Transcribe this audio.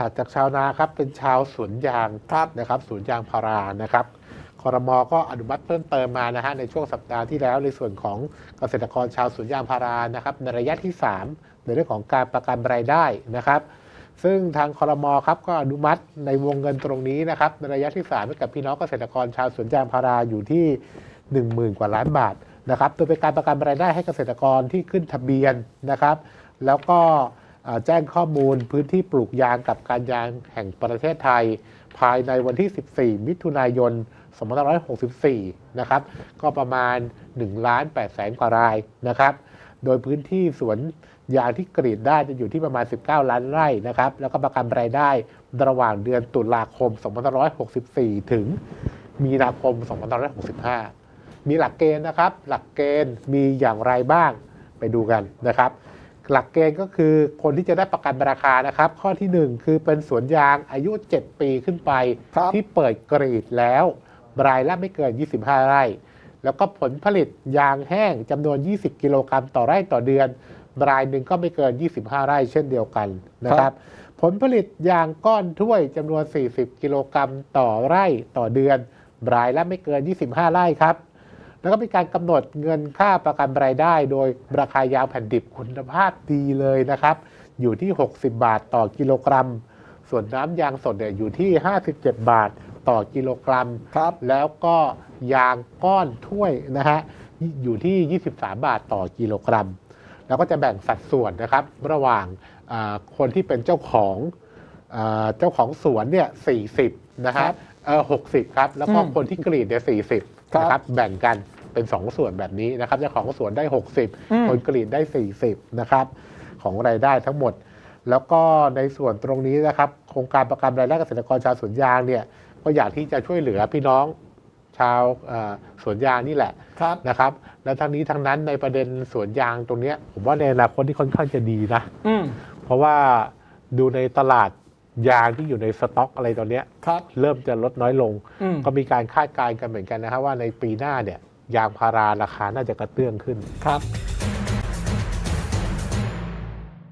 ถัดจากชาวนาครับเป็นชาวสวนยางครับนะครับสวนยางพารานะครับคอรมอก็อนุมัติเพิ่มเติมมานะฮะในช่วงสัปดาห์ที่แล้วในส่วนของเกษตรกรชาวสวนยางพารานะครับในระยะที่ 3 ในเรื่องของการประกันรายได้นะครับ ซึ่งทางคอรมอครับก็อนุมัติในวงเงินตรงนี้นะครับในระยะที่3ให้กับพี่น้องเกษตรกรชาวสวนยางพาราอยู่ที่ 10,000 กว่าล้านบาทนะครับโดยเป็นการประกันรายได้ให้เกษตรกรที่ขึ้นทะเบียนนะครับ แล้วก็เอ่อ แจ้งข้อมูลพื้นที่ปลูกยางกับการยางแห่งประเทศไทย ภายในวันที่ 14 มิถุนายน 2564 นะครับ ก็ประมาณ1ล้าน8แสนกว่ารายนะครับ โดยพื้นที่สวนยางที่กรีดได้จะอยู่ที่ประมาณ 19 ล้านไร่นะครับ แล้วก็ประกันรายได้ระหว่างเดือนตุลาคม 2564 ถึงมีนาคม 2565 มีหลักเกณฑ์นะครับ หลักเกณฑ์มีอย่างไรบ้างไปดูกันนะครับ หลักเกณฑ์ก็คือคนที่จะได้ประกันราคานะครับ ข้อทีหนึ่1 คือเป็นสวนยางอายุ 7 ปีขึ้นไปครับที่เปิดกรีดแล้วรายละไม่เกิน 25 ไร่ แล้วก็ผลผลิตยางแห้งจำนวน 20 กิโลกรัมต่อไร่ต่อเดือนรายหนึ่งก็ไม่เกิน 25 ไร่เช่นเดียวกันนะครับ ผลผลิตยางก้อนถ้วยจำนวน 40 กิโลกรัมต่อไร่ต่อเดือนรายละไม่เกิน 25 ไร่ครับ แล้วก็มีการกำหนดเงินค่าประกันรายได้ โดยราคายางแผ่นดิบคุณภาพดีเลยนะครับ อยู่ที่ 60 บาทต่อกิโลกรัม ส่วนน้ำยางสดเนี่ยอยู่ที่ 57 บาทต่อกิโลกรัมครับ แล้วก็ยางก้อนถ้วยนะฮะอยู่ที่ 23 บาทต่อกิโลกรัม แล้วก็จะแบ่งสัดส่วนนะครับ ระหว่างอ่าคนที่เป็นเจ้าของอา เจ้าของสวนเนี่ย40นะครัฮะบเออ60ครับ แล้วก็อืมคนที่กรีดเนี่ย40ครับนะครับแบ่งกันเป็น2ส่วนแบบนี้นะครับเจ้าของสวนได้อืม60คนกรีดได้40นะครับ ของรายได้ทั้งหมด แล้วก็ในส่วนตรงนี้นะครับ โครงการประกันรายได้เกษตรกรชาวสวนยางเนี่ยก็อยากที่จะช่วยเหลือพี่น้องชาวเอ่อสวนยางนี่แหละ ครับ นะครับ และทั้งนี้ทั้งนั้นในประเด็นสวนยางตรงเนี้ยผมว่าในอนาคตที่ค่อนข้างจะดีนะ อืม เพราะว่าดูในตลาด ยางที่อยู่ในสต็อกอะไรตอนเนี้ยครับเริ่มจะลดน้อยลง อืม ก็มีการคาดการณ์กันเหมือนกันนะครับว่าในปีหน้าเนี่ยยางพาราราคาน่าจะกระเตื้องขึ้น ครับ